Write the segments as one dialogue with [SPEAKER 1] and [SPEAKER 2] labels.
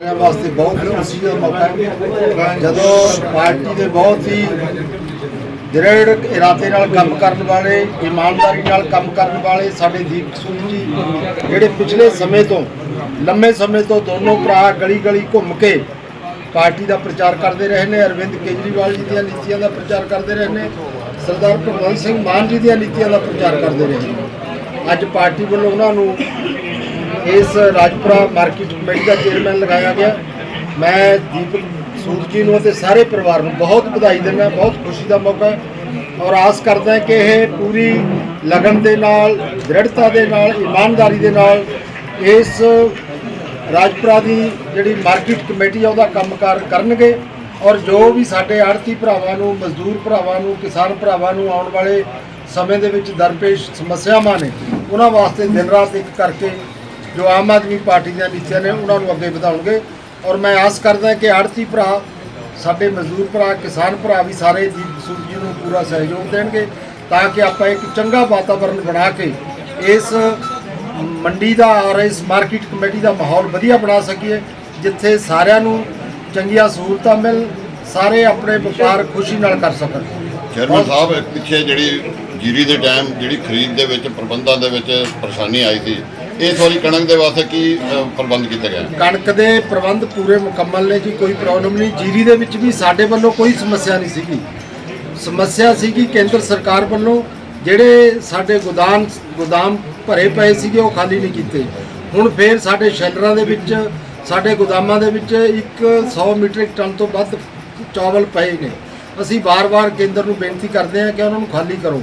[SPEAKER 1] ਮੇਰੇ ਵਾਸਤੇ ਬਹੁਤ ਖੁਸ਼ੀ ਦਾ ਮੌਕਾ ਹੈ। ਜਦੋਂ ਪਾਰਟੀ ਦੇ ਬਹੁਤ ਹੀ ਦ੍ਰਿੜ ਇਰਾਦੇ ਨਾਲ ਕੰਮ ਕਰਨ ਵਾਲੇ, ਇਮਾਨਦਾਰੀ ਨਾਲ ਕੰਮ ਕਰਨ ਵਾਲੇ ਸਾਡੇ ਦੀਪ ਸੂਦ ਜੀ, ਜਿਹੜੇ ਪਿਛਲੇ ਸਮੇਂ ਤੋਂ, ਲੰਮੇ ਸਮੇਂ ਤੋਂ ਦੋਨੋਂ ਭਰਾ ਗਲੀ ਗਲੀ ਘੁੰਮ ਕੇ ਪਾਰਟੀ ਦਾ ਪ੍ਰਚਾਰ ਕਰਦੇ ਰਹੇ ਨੇ, ਅਰਵਿੰਦ ਕੇਜਰੀਵਾਲ ਜੀ ਦੀਆਂ ਨੀਤੀਆਂ ਦਾ ਪ੍ਰਚਾਰ ਕਰਦੇ ਰਹੇ ਨੇ, ਸਰਦਾਰ ਭਗਵੰਤ ਸਿੰਘ ਮਾਨ ਜੀ ਦੀਆਂ ਨੀਤੀਆਂ ਦਾ ਪ੍ਰਚਾਰ ਕਰਦੇ ਰਹੇ ਨੇ। ਅੱਜ ਪਾਰਟੀ ਵੱਲੋਂ ਉਹਨਾਂ ਨੂੰ ਇਸ ਰਾਜਪੁਰਾ ਮਾਰਕੀਟ ਕਮੇਟੀ ਦਾ ਚੇਅਰਮੈਨ ਲਗਾਇਆ ਗਿਆ। ਮੈਂ ਦੀਪਕ ਸੂਦ ਜੀ ਨੂੰ ਅਤੇ ਸਾਰੇ ਪਰਿਵਾਰ ਨੂੰ ਬਹੁਤ ਵਧਾਈ ਦਿੰਦਾ, ਬਹੁਤ ਖੁਸ਼ੀ ਦਾ ਮੌਕਾ ਹੈ ਔਰ ਆਸ ਕਰਦਾ ਕਿ ਇਹ ਪੂਰੀ ਲਗਨ ਦੇ ਨਾਲ, ਦ੍ਰਿੜਤਾ ਦੇ ਨਾਲ, ਇਮਾਨਦਾਰੀ ਦੇ ਨਾਲ ਇਸ ਰਾਜਪੁਰਾ ਦੀ ਜਿਹੜੀ ਮਾਰਕੀਟ ਕਮੇਟੀ ਆ, ਉਹਦਾ ਕੰਮਕਾਰ ਕਰਨਗੇ ਔਰ ਜੋ ਵੀ ਸਾਡੇ ਆੜਤੀ ਭਰਾਵਾਂ ਨੂੰ, ਮਜ਼ਦੂਰ ਭਰਾਵਾਂ ਨੂੰ, ਕਿਸਾਨ ਭਰਾਵਾਂ ਨੂੰ ਆਉਣ ਵਾਲੇ ਸਮੇਂ ਦੇ ਵਿੱਚ ਦਰਪੇਸ਼ ਸਮੱਸਿਆਵਾਂ ਨੇ, ਉਹਨਾਂ ਵਾਸਤੇ ਦਿਨ ਰਾਤ ਇੱਕ ਕਰਕੇ ਜੋ ਆਮ ਆਦਮੀ ਪਾਰਟੀ ਦੀਆਂ ਨੀਤੀਆਂ ਨੇ, ਉਹਨਾਂ ਨੂੰ ਅੱਗੇ ਵਧਾਉਣਗੇ। ਔਰ ਮੈਂ ਆਸ ਕਰਦਾ ਕਿ ਆੜਤੀ ਭਰਾ, ਸਾਡੇ ਮਜ਼ਦੂਰ ਭਰਾ, ਕਿਸਾਨ ਭਰਾ ਵੀ ਸਾਰੇ ਦੀਪ ਸੂਦ ਜੀ ਨੂੰ ਪੂਰਾ ਸਹਿਯੋਗ ਦੇਣਗੇ, ਤਾਂ ਕਿ ਆਪਾਂ ਇੱਕ ਚੰਗਾ ਵਾਤਾਵਰਣ ਬਣਾ ਕੇ ਇਸ ਮੰਡੀ ਦਾ ਔਰ ਇਸ ਮਾਰਕੀਟ ਕਮੇਟੀ ਦਾ ਮਾਹੌਲ ਵਧੀਆ ਬਣਾ ਸਕੀਏ, ਜਿੱਥੇ ਸਾਰਿਆਂ ਨੂੰ ਚੰਗੀਆਂ ਸਹੂਲਤਾਂ ਮਿਲ, ਸਾਰੇ ਆਪਣੇ ਵਪਾਰ ਖੁਸ਼ੀ ਨਾਲ ਕਰ ਸਕਣ।
[SPEAKER 2] ਚੇਅਰਮੈਨ ਸਾਹਿਬ, ਪਿੱਛੇ ਜਿਹੜੀ ਜੀਰੀ ਦੇ ਟਾਈਮ ਜਿਹੜੀ ਖਰੀਦ ਦੇ ਵਿੱਚ, ਪ੍ਰਬੰਧਾਂ ਦੇ ਵਿੱਚ ਪਰੇਸ਼ਾਨੀ ਆਈ ਸੀ ਇਸ ਵਾਰੀ ਕਣਕ ਦੇ ਵਾਸਤੇ ਕੀ ਅ, ਪ੍ਰਬੰਧ ਕੀਤਾ ਗਿਆ
[SPEAKER 1] ਕਣਕ ਦੇ ਪ੍ਰਬੰਧ ਪੂਰੇ ਮੁਕੰਮਲ ਨੇ ਜੀ ਕੋਈ ਪ੍ਰੋਬਲਮ ਨਹੀਂ। ਜੀਰੀ ਦੇ ਵਿੱਚ ਵੀ ਸਾਡੇ ਵੱਲੋਂ ਕੋਈ ਸਮੱਸਿਆ ਨਹੀਂ ਸੀਗੀ। ਸਮੱਸਿਆ ਸੀਗੀ ਕੇਂਦਰ ਸਰਕਾਰ ਵੱਲੋਂ ਜਿਹੜੇ ਸਾਡੇ ਗੋਦਾਮ ਗੋਦਾਮ ਭਰੇ ਪਏ ਸੀਗੇ ਉਹ ਖਾਲੀ ਨਹੀਂ ਕੀਤੇ। ਹੁਣ ਫੇਰ ਸਾਡੇ ਸ਼ੈਲਰਾਂ ਦੇ ਵਿੱਚ ਸਾਡੇ ਗੋਦਾਮਾਂ ਦੇ ਵਿੱਚ ਇੱਕ 100 ਮੀਟ੍ਰਿਕ ਟਨ ਤੋਂ ਵੱਧ ਚਾਵਲ ਪਏ ਨੇ। ਅਸੀਂ ਵਾਰ-ਵਾਰ ਕੇਂਦਰ ਨੂੰ ਬੇਨਤੀ ਕਰਦੇ ਹਾਂ ਕਿ ਉਹਨਾਂ ਨੂੰ ਖਾਲੀ ਕਰੋ।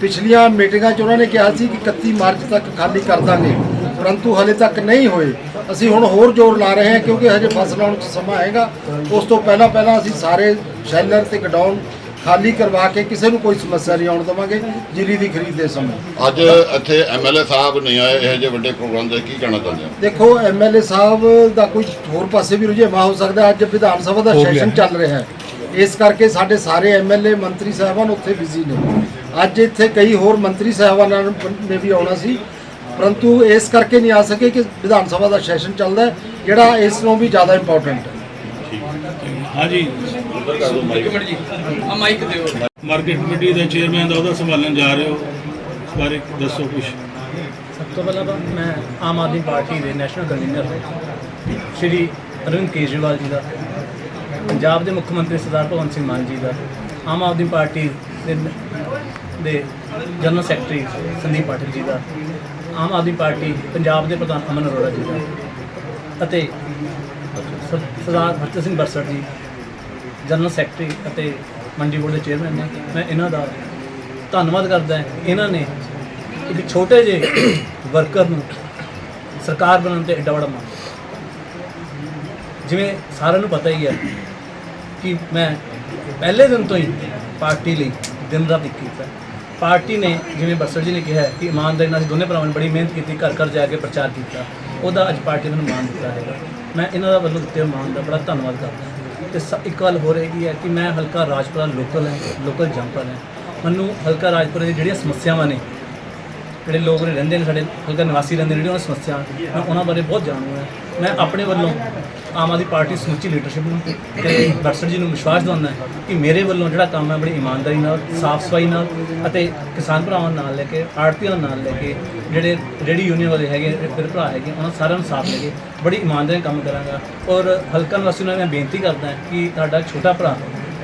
[SPEAKER 1] ਪਿਛਲੀਆਂ ਮੀਟਿੰਗਾਂ 'ਚ ਉਹਨਾਂ ਨੇ ਕਿਹਾ ਸੀ ਕਿ 31 ਮਾਰਚ ਤੱਕ ਖਾਲੀ ਕਰ ਦਾਂਗੇ ਪਰੰਤੂ ਹਲੇ ਤੱਕ ਨਹੀਂ ਹੋਏ। ਅਸੀਂ ਹੁਣ ਹੋਰ ਜ਼ੋਰ ਲਾ ਰਹੇ ਹਾਂ ਕਿਉਂਕਿ ਹਜੇ ਫਸਲ ਆਉਣ 'ਚ ਸਮਾਂ ਆਏਗਾ ਉਸ ਤੋਂ ਪਹਿਲਾਂ ਪਹਿਲਾਂ ਅਸੀਂ ਸਾਰੇ ਸ਼ੈਲਰ ਤੇ ਗਡਾਊਨ ਖਾਲੀ ਕਰਵਾ ਕੇ ਕਿਸੇ ਨੂੰ ਕੋਈ ਸਮੱਸਿਆ ਨਹੀਂ ਆਉਣ ਦੇਵਾਂਗੇ ਜੀਰੀ ਦੀ ਖਰੀਦ ਦੇ ਸਮੇਂ।
[SPEAKER 2] ਅੱਜ ਇੱਥੇ ਐਮਐਲਏ ਸਾਹਿਬ ਨਹੀਂ ਆਏ ਇਹੋ ਜਿਹੇ ਵੱਡੇ ਪ੍ਰੋਗਰਾਮ ਦੇ ਕੀ ਕਹਿਣਾ ਚਾਹੁੰਦੇ ਹੋ?
[SPEAKER 1] ਦੇਖੋ ਐਮਐਲਏ ਸਾਹਿਬ ਦਾ ਕੋਈ ਹੋਰ ਪਾਸੇ ਵੀ ਰੁਝੇਵਾਂ ਹੋ ਸਕਦਾ ਅੱਜ ਵਿਧਾਨ ਸਭਾ ਦਾ ਸੈਸ਼ਨ ਚੱਲ ਰਿਹਾ ਹੈ। ਇਸ ਕਰਕੇ ਸਾਡੇ ਸਾਰੇ ਐਮਐਲਏ ਮੰਤਰੀ ਸਾਹਿਬਾਨ ਉੱਥੇ ਬਿਜ਼ੀ ਨੇ। ਅੱਜ ਇੱਥੇ ਕਈ ਹੋਰ ਮੰਤਰੀ ਸਾਹਿਬਾਨਾਂ ਨੇ ਵੀ ਆਉਣਾ ਸੀ। ਪਰੰਤੂ ਇਸ ਕਰਕੇ ਨਹੀਂ ਆ ਸਕੇ ਕਿ ਵਿਧਾਨ ਸਭਾ ਦਾ ਸੈਸ਼ਨ ਚੱਲਦਾ ਹੈ, ਜਿਹੜਾ ਇਸ ਨੂੰ ਵੀ ਜ਼ਿਆਦਾ ਇੰਪੋਰਟੈਂਟ ਹੈ।
[SPEAKER 3] ਹਾਂਜੀ।
[SPEAKER 4] ਇੱਕ ਮਿੰਟ ਜੀ। ਆ ਮਾਈਕ ਦਿਓ।
[SPEAKER 3] ਮਾਰਕੀਟ ਕਮੇਟੀ ਦੇ ਚੇਅਰਮੈਨ ਦਾ ਉਹਦਾ ਸੰਭਾਲਣ ਜਾ ਰਹੇ ਹੋ ਇਸ ਬਾਰੇ ਦੱਸੋ ਕੁਝ
[SPEAKER 5] ਸਭ ਤੋਂ ਪਹਿਲਾਂ ਤਾਂ ਮੈਂ ਆਮ ਆਦਮੀ ਪਾਰਟੀ ਦੇ ਨੈਸ਼ਨਲ ਕਨਵੀਨਰ ਸ਼੍ਰੀ ਅਰਵਿੰਦ ਕੇਜਰੀਵਾਲ ਜੀ ਦਾ ਪੰਜਾਬ ਦੇ ਮੁੱਖ ਮੰਤਰੀ ਸਰਦਾਰ ਭਗਵੰਤ ਸਿੰਘ ਮਾਨ ਜੀ ਦਾ ਆਮ ਆਦਮੀ ਪਾਰਟੀ ਦੇ ਦੇ ਜਨਰਲ ਸੈਕਟਰੀ ਸੰਦੀਪ ਪਾਟਿਲ ਜੀ ਦਾ, ਆਮ ਆਦਮੀ ਪਾਰਟੀ ਪੰਜਾਬ ਦੇ ਪ੍ਰਧਾਨ ਅਮਨ ਅਰੋੜਾ ਜੀ ਦਾ ਅਤੇ ਸਰਦਾਰ ਹਰਚੰਦ ਸਿੰਘ ਬਰਸਟ ਜੀ, ਜਨਰਲ ਸੈਕਟਰੀ ਅਤੇ ਮੰਡੀ ਬੋਰਡ ਦੇ ਚੇਅਰਮੈਨ ਨੇ। ਮੈਂ ਇਹਨਾਂ ਦਾ ਧੰਨਵਾਦ ਕਰਦਾ ਇਹਨਾਂ ਨੇ ਇੱਕ ਛੋਟੇ ਜਿਹੇ ਵਰਕਰ ਨੂੰ ਸਰਕਾਰ ਬਣਾਉਣ ਤੇ ਏਡਾ ਬੜਾ ਮਾਣ ਜਿਵੇਂ ਸਾਰਿਆਂ ਨੂੰ ਪਤਾ ਹੀ ਹੈ ਕਿ ਮੈਂ ਪਹਿਲੇ ਦਿਨ ਤੋਂ ਹੀ ਪਾਰਟੀ ਲਈ ਦਿਨ ਰਾਤ ਇੱਕ ਕੀਤਾ। ਪਾਰਟੀ ਨੇ ਜਿਵੇਂ ਬਰਸਰ ਜੀ ਨੇ ਕਿਹਾ ਕਿ ਇਮਾਨਦਾਰੀ ਨਾਲ ਅਸੀਂ ਦੋਨੇ ਭਰਾਵਾਂ ਨੇ ਬੜੀ ਮਿਹਨਤ ਕੀਤੀ, ਘਰ ਘਰ ਜਾ ਕੇ ਪ੍ਰਚਾਰ ਕੀਤਾ। ਉਹਦਾ ਅੱਜ ਪਾਰਟੀ ਨੇ ਮੈਨੂੰ ਮਾਣ ਦਿੱਤਾ ਹੈਗਾ। ਮੈਂ ਇਹਨਾਂ ਦਾ ਵੱਲੋਂ ਦਿੱਤੇ ਹੋਏ ਮਾਣ ਦਾ ਬੜਾ ਧੰਨਵਾਦ ਕਰਦਾ ਹਾਂ। ਤੇ ਸ- ਇੱਕ ਗੱਲ ਹੋ ਰਹੀ ਹੈ ਕਿ ਮੈਂ ਹਲਕਾ ਰਾਜਪੁਰਾ ਲੋਕਲ ਹੈ, ਲੋਕਲ ਜੰਪਰ ਹੈ। ਮੈਨੂੰ ਹਲਕਾ ਰਾਜਪੁਰਾ ਦੀ ਜਿਹੜੀਆਂ ਸਮੱਸਿਆਵਾਂ ਨੇ, ਜਿਹੜੇ ਲੋਕ ਉਰੇ ਰਹਿੰਦੇ ਨੇ, ਸਾਡੇ ਹਲਕਾ ਨਿਵਾਸੀ ਰਹਿੰਦੇ ਨੇ, ਜਿਹੜੀਆਂ ਸਮੱਸਿਆ ਮੈਂ ਉਹਨਾਂ ਬਾਰੇ ਬਹੁਤ ਜਾਣੂ ਹਾਂ। ਮੈਂ ਆਪਣੇ ਵੱਲੋਂ ਆਮ ਆਦਮੀ ਪਾਰਟੀ ਸਮੁੱਚੀ ਲੀਡਰਸ਼ਿਪ ਨੂੰ ਤੇ ਬਰਸਰ ਜੀ ਨੂੰ ਵਿਸ਼ਵਾਸ ਦਿਵਾਉਂਦਾ ਕਿ ਮੇਰੇ ਵੱਲੋਂ ਜਿਹੜਾ ਕੰਮ ਹੈ ਬੜੀ ਇਮਾਨਦਾਰੀ ਨਾਲ ਸਾਫ਼ ਸਫ਼ਾਈ ਨਾਲ ਅਤੇ ਕਿਸਾਨ ਭਰਾਵਾਂ ਨਾਲ ਲੈ ਕੇ ਆੜਤੀਆਂ ਨੂੰ ਨਾਲ ਲੈ ਕੇ, ਜਿਹੜੇ ਰੇਡੀ ਯੂਨੀਅਨ ਵਾਲੇ ਹੈਗੇ ਫਿਰ ਭਰਾ ਹੈਗੇ, ਉਹਨਾਂ ਸਾਰਿਆਂ ਨੂੰ ਸਾਥ ਲੈ ਕੇ ਬੜੀ ਇਮਾਨਦਾਰੀ ਨਾਲ ਕੰਮ ਕਰਾਂਗਾ। ਔਰ ਹਲਕਾ ਨਿਵਾਸੀ ਨੂੰ ਮੈਂ ਬੇਨਤੀ ਕਰਦਾ ਕਿ ਤੁਹਾਡਾ ਛੋਟਾ ਭਰਾ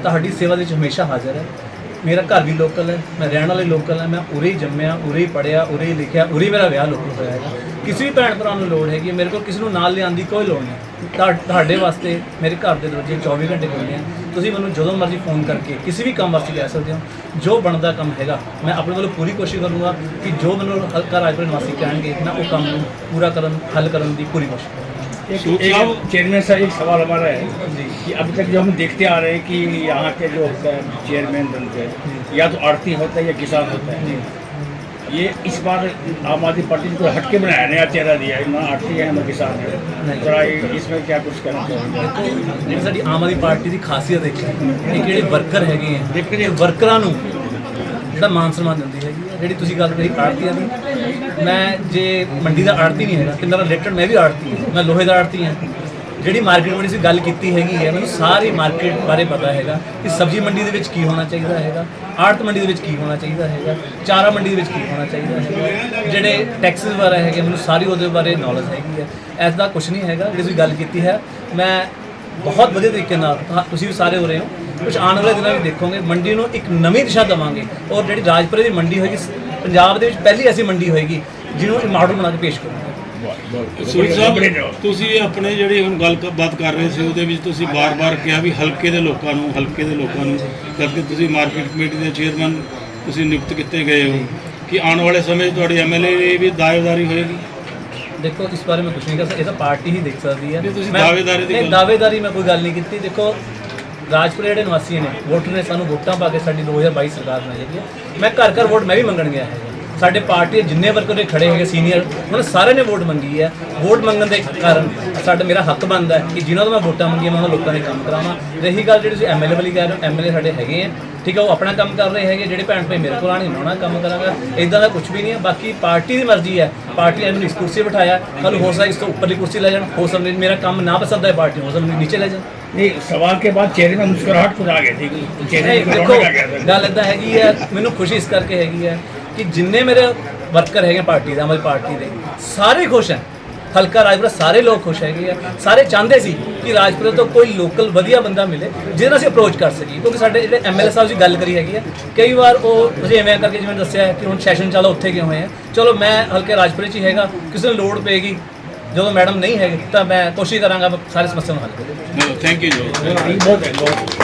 [SPEAKER 5] ਤੁਹਾਡੀ ਸੇਵਾ ਦੇ ਵਿੱਚ ਹਮੇਸ਼ਾ ਹਾਜ਼ਰ ਹੈ। ਮੇਰਾ ਘਰ ਵੀ ਲੋਕਲ ਹੈ, ਮੈਂ ਰਹਿਣ ਵਾਲੇ ਲੋਕਲ ਹੈ, ਮੈਂ ਉਰੇ ਹੀ ਜੰਮਿਆ, ਉਰੇ ਹੀ ਪੜਿਆ ਉਰੇ ਹੀ ਲਿਖਿਆ, ਉਰੇ ਮੇਰਾ ਵਿਆਹ ਲੋਕਲ ਹੋਇਆ ਹੈਗਾ। ਕਿਸੇ ਵੀ ਭੈਣ ਭਰਾ ਨੂੰ ਲੋੜ ਹੈਗੀ ਹੈ, ਮੇਰੇ ਕੋਲ ਕਿਸੇ ਨੂੰ ਨਾਲ ਲਿਆਉਣ ਦੀ ਕੋਈ ਲੋੜ ਨਹੀਂ ਤੁਹਾ- ਤੁਹਾਡੇ ਵਾਸਤੇ ਮੇਰੇ ਘਰ ਦੇ ਦਰਵਾਜ਼ੇ 24 ਘੰਟੇ ਖੁੱਲ੍ਹੇ ਆ ਤੁਸੀਂ ਮੈਨੂੰ ਜਦੋਂ ਮਰਜ਼ੀ ਫੋਨ ਕਰਕੇ ਕਿਸੇ ਵੀ ਕੰਮ ਵਾਸਤੇ ਕਹਿ ਸਕਦੇ ਹੋ ਜੋ ਬਣਦਾ ਕੰਮ ਹੈਗਾ ਮੈਂ ਆਪਣੇ ਵੱਲੋਂ ਪੂਰੀ ਕੋਸ਼ਿਸ਼ ਕਰੂੰਗਾ ਕਿ ਜੋ ਮੈਨੂੰ ਹਲਕਾ ਰਾਜਪੁਰ ਨਿਵਾਸੀ ਕਹਿਣਗੇ ਮੈਂ ਉਹ ਕੰਮ ਨੂੰ ਪੂਰਾ ਕਰਨ ਹੱਲ ਕਰਨ ਦੀ ਪੂਰੀ ਕੋਸ਼ਿਸ਼ ਕਰਾਂਗਾ
[SPEAKER 3] सूद
[SPEAKER 4] एक
[SPEAKER 3] साहब
[SPEAKER 4] चेयरमैन साहब एक सवाल हमारा है कि अभी तक जो हम देखते आ रहे हैं कि यहाँ के जो चेयरमैन बनते हैं या तो आड़ती होता है या किसान होता है ये इस बार आम आदमी पार्टी ने कोई हटके बनाया नया चेहरा दिया है ना आड़ती है ना किसान है थोड़ा ये- इसमें क्या कुछ कहना चाहेंगे
[SPEAKER 5] ਜਿਹੜੀ ਸਾਡੀ ਆਮ ਆਦਮੀ ਪਾਰਟੀ ਦੀ ਖਾਸੀਅਤ ਹੈ ਕਿ ਜਿਹੜੇ ਵਰਕਰ ਹੈਗੇ ਆ ਇਹ ਵਰਕਰਾਂ ਨੂੰ ਜਿਹੜਾ ਮਾਨ ਸਨਮਾਨ ਦਿੰਦੀ ਹੈਗੀ ਆ ਜਿਹੜੀ ਤੁਸੀਂ ਗੱਲ ਕਰੀ ਆੜਤੀਆਂ ਦੀ ਮੈਂ ਜੇ ਮੰਡੀ ਦਾ ਆੜਤੀ ਨਹੀਂ ਹੈਗਾ ਤੇ ਮੇਰਾ ਰਿਲੇਟਡ ਮੈਂ ਵੀ ਆੜਤੀ ਹਾਂ ਮੈਂ ਲੋਹੇ ਦਾ ਆੜਤੀ ਹਾਂ ਜਿਹੜੀ ਮਾਰਕੀਟ ਮੰਡੀ ਦੀ ਗੱਲ ਕੀਤੀ ਹੈਗੀ ਹੈ। ਮੈਨੂੰ ਸਾਰੀ ਮਾਰਕੀਟ ਬਾਰੇ ਪਤਾ ਹੈਗਾ ਕਿ ਸਬਜ਼ੀ ਮੰਡੀ ਦੇ ਵਿੱਚ ਕੀ ਹੋਣਾ ਚਾਹੀਦਾ ਹੈਗਾ, ਆੜਤ ਮੰਡੀ ਦੇ ਵਿੱਚ ਕੀ ਹੋਣਾ ਚਾਹੀਦਾ ਹੈਗਾ, ਚਾਰਾ ਮੰਡੀ ਦੇ ਵਿੱਚ ਕੀ ਹੋਣਾ ਚਾਹੀਦਾ ਹੈਗਾ, ਜਿਹੜੇ ਟੈਕਸਿਸ ਵਗੈਰਾ ਹੈਗੇ, ਮੈਨੂੰ ਸਾਰੀ ਉਹਦੇ ਬਾਰੇ ਨੌਲੇਜ ਹੈਗੀ ਹੈ। ਐਸਾ ਕੁਝ ਨਹੀਂ ਹੈਗਾ, ਜਿਹੜੀ ਤੁਸੀਂ ਗੱਲ ਕੀਤੀ ਹੈ, ਮੈਂ ਬਹੁਤ ਵਧੀਆ ਤਰੀਕੇ ਨਾਲ ਤੁਸੀਂ ਵੀ ਸਾਰੇ ਹੋ ਰਹੇ ਹੋ ਕੁਝ ਆਉਣ ਵਾਲੇ ਦਿਨਾਂ ਵਿੱਚ ਦੇਖੋਗੇ, ਮੰਡੀ ਨੂੰ ਇੱਕ ਨਵੀਂ ਦਿਸ਼ਾ ਦੇਵਾਂਗੇ। ਔਰ ਜਿਹੜੀ ਰਾਜਪੁਰੇ ਦੀ ਮੰਡੀ ਹੋਏਗੀ ਪੰਜਾਬ ਦੇ ਵਿੱਚ ਪਹਿਲੀ ਐਸੀ ਮੰਡੀ ਹੋਏਗੀ, ਜਿਹਨੂੰ ਇਹ ਮਾਡਲ ਬਣਾ ਕੇ ਪੇਸ਼ ਕਰੂੰਗਾ।
[SPEAKER 3] ਸਾਹਿਬ ਤੁਸੀਂ ਆਪਣੇ ਜਿਹੜੀ ਹੁਣ ਗੱਲ ਕ- ਬਾਤ ਕਰ ਰਹੇ ਸੀ ਉਹਦੇ ਵਿੱਚ ਤੁਸੀਂ ਬਾਰ-ਬਾਰ ਕਿਹਾ ਵੀ ਹਲਕੇ ਦੇ ਲੋਕਾਂ ਨੂੰ ਹਲਕੇ ਦੇ ਲੋਕਾਂ ਨੂੰ ਕਰਕੇ ਤੁਸੀਂ ਮਾਰਕੀਟ ਕਮੇਟੀ ਦੇ ਚੇਅਰਮੈਨ ਤੁਸੀਂ ਨਿਯੁਕਤ ਕੀਤੇ ਗਏ ਹੋ ਕਿ ਆਉਣ ਵਾਲੇ ਸਮੇਂ 'ਚ ਤੁਹਾਡੀ ਐਮਐਲਏ ਦੀ ਵੀ ਦਾਅਵੇਦਾਰੀ ਹੋਏਗੀ?
[SPEAKER 5] ਦੇਖੋ ਇਸ ਬਾਰੇ ਮੈਂ ਕੁਝ ਨਹੀਂ ਕਰ ਸਕਦਾ ਇਹ ਤਾਂ ਪਾਰਟੀ ਹੀ ਦੇਖ ਸਕਦੀ ਹੈ।
[SPEAKER 3] ਤੁਸੀਂ ਦਾਅਵੇਦਾਰੀ ਦੀ
[SPEAKER 5] ਦਾਅਵੇਦਾਰੀ ਮੈਂ ਕੋਈ ਗੱਲ ਨਹੀਂ ਕੀਤੀ। ਦੇਖੋ ਰਾਜਪੁਰੇ ਜਿਹੜੇ ਨਿਵਾਸੀ ਨੇ ਵੋਟਰ ਨੇ ਸਾਨੂੰ ਵੋਟਾਂ ਪਾ ਕੇ ਸਾਡੀ 2022 ਸਰਕਾਰ ਬਣਾਈ ਹੈ। ਮੈਂ ਘਰ ਘਰ ਵੋਟ ਮੈਂ ਵੀ ਮੰਗਣ ਗਿਆ ਹੈਗਾ ਸਾਡੇ ਪਾਰਟੀ ਦੇ ਜਿੰਨੇ ਵਰਕਰ ਨੇ ਖੜੇ ਹੈਗੇ ਸੀਨੀਅਰ ਉਹਨਾਂ ਸਾਰਿਆਂ ਨੇ ਵੋਟ ਮੰਗੀ ਹੈ ਵੋਟ ਮੰਗਣ ਦੇ ਕਾਰਨ ਸਾਡਾ ਮੇਰਾ ਹੱਕ ਬਣਦਾ ਹੈ ਕਿ ਜਿਨ੍ਹਾਂ ਤੋਂ ਮੈਂ ਵੋਟਾਂ ਮੰਗੀਆਂ ਮੈਂ ਉਹਨਾਂ ਲੋਕਾਂ ਦੇ ਕੰਮ ਕਰਾਵਾਂ ਰਹੀ ਗੱਲ ਜਿਹੜੀ ਤੁਸੀਂ ਐਮਐਲਏ ਵਾਲੀ ਕਹਿ ਰਹੇ ਹੋ ਐਮਐਲਏ ਸਾਡੇ ਹੈਗੇ ਆ ਠੀਕ ਹੈ ਉਹ ਆਪਣਾ ਕੰਮ ਕਰ ਰਹੇ ਹੈਗੇ ਜਿਹੜੇ ਭੈਣ ਭਾਈ ਮੇਰੇ ਕੋਲ ਆਣੇ ਉਹਨਾਂ ਕੰਮ ਕਰਾਂਗਾ ਇਦਾਂ ਦਾ ਕੁਝ ਵੀ ਨਹੀਂ ਹੈ ਬਾਕੀ ਪਾਰਟੀ ਦੀ ਮਰਜ਼ੀ ਹੈ ਪਾਰਟੀ ਨੇ ਮੈਨੂੰ ਇਸ ਕੁਰਸੀ 'ਤੇ ਬਿਠਾਇਆ ਕੱਲ ਹੋ ਸਕਦਾ ਇਸ ਤੋਂ ਉੱਪਰਲੀ ਕੁਰਸੀ ਲੈ ਜਾਣ ਹੋ ਸਕਦਾ ਮੇਰਾ ਕੰਮ ਨਾ ਪਸੰਦ ਹੈ ਪਾਰਟੀ ਨੂੰ, ਹੋ ਸਕਦਾ ਮੈਨੂੰ ਨੀਚੇ ਲੈ ਜਾਣ
[SPEAKER 4] नहीं सवाल के बाद चेहरे में मुस्कुराहट खुद आ गई थी चेहरे
[SPEAKER 5] ਨਹੀਂ
[SPEAKER 4] में
[SPEAKER 5] ਦੇਖੋ
[SPEAKER 4] रौनक आ गया था
[SPEAKER 5] ਗੱਲ ਇਦਾਂ ਹੈਗੀ ਹੈ ਮੈਨੂੰ ਖੁਸ਼ੀ ਇਸ ਕਰਕੇ ਹੈਗੀ ਹੈ ਕਿ ਜਿੰਨੇ ਮੇਰੇ ਵਰਕਰ ਹੈਗੇ ਪਾਰਟੀ ਦੇ ਆਮ ਪਾਰਟੀ ਦੇ ਸਾਰੇ ਖੁਸ਼ ਹੈ। ਹਲਕਾ ਰਾਜਪੁਰਾ ਸਾਰੇ ਲੋਕ ਖੁਸ਼ ਹੈਗੇ ਆ। ਸਾਰੇ ਚਾਹੁੰਦੇ ਸੀ ਕਿ ਰਾਜਪੁਰਾ ਤੋਂ ਕੋਈ ਲੋਕਲ ਵਧੀਆ ਬੰਦਾ ਮਿਲੇ ਜਿਹਦੇ ਨਾਲ ਅਸੀਂ ਅਪਰੋਚ ਕਰ ਸਕੀਏ। ਕਿਉਂਕਿ ਸਾਡੇ ਜਿਹੜੇ ਐਮਐਲਏ ਸਾਹਿਬ ਜੀ ਗੱਲ ਕਰੀ ਹੈਗੀ ਆ ਕਈ ਵਾਰ ਉਹ ਤੁਸੀਂ ਐਵੇਂ ਕਰਕੇ ਜਿਵੇਂ ਦੱਸਿਆ ਕਿ ਹੁਣ ਸੈਸ਼ਨ ਚੱਲਦਾ ਉੱਥੇ ਕਿਉਂ ਹੋਏ ਆ। ਚਲੋ ਮੈਂ ਹਲਕੇ ਰਾਜਪੁਰੇ 'ਚ ਹੀ ਹੈਗਾ ਕਿਸੇ ਨੂੰ ਲੋੜ ਪਏਗੀ ਜਦੋਂ ਮੈਡਮ ਨਹੀਂ ਹੈਗੇ ਤਾਂ ਮੈਂ ਕੋਸ਼ਿਸ਼ ਕਰਾਂਗਾ ਸਾਰੇ ਸਮੱਸਿਆ ਨੂੰ ਹੱਲ ਕਰਾਂ
[SPEAKER 3] ਥੈਂਕ ਯੂ ਜੀ